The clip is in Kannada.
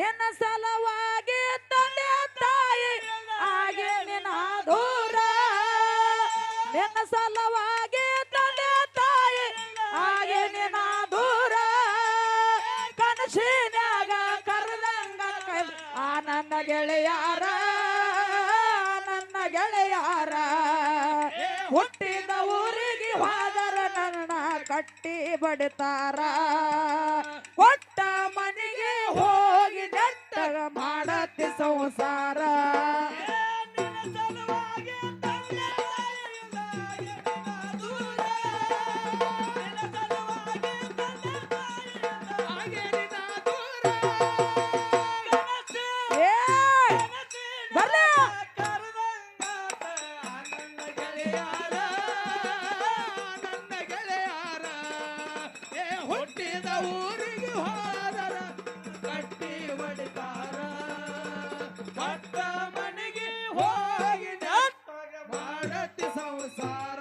ನಿನ್ನ ಸಲವಾಗಿ ತಂದೆ ತಾಯಿ ಹಾಗೆ ನಿನ್ನ ದೂರ. ನಿನ್ನ ಸಲವಾಗಿ ತಂದೆ ತಾಯಿ ಹಾಗೆ ನಿನ್ನ ದೂರ. ಕನಸಿನ್ಯಾಗ ಕರ್ದಂಗ ಆ ನನ್ನ ಗೆಳೆಯಾರ ನನ್ನ ಗೆಳೆಯಾರ. ಹುಟ್ಟಿದ ಊರಿಗೆ ಹೋದರ ನನ್ನ ಕಟ್ಟಿ ಬಡಿತಾರ. ಸಂಸಾರ. ಹುಟ್ಟಿದ ಊರಿಗೆ ಹೋದರ ಕೊಟ್ಟ ಮನೆಗೆ ಹೋಗಿ ಮಾಡತಿ ಸಂಸಾರ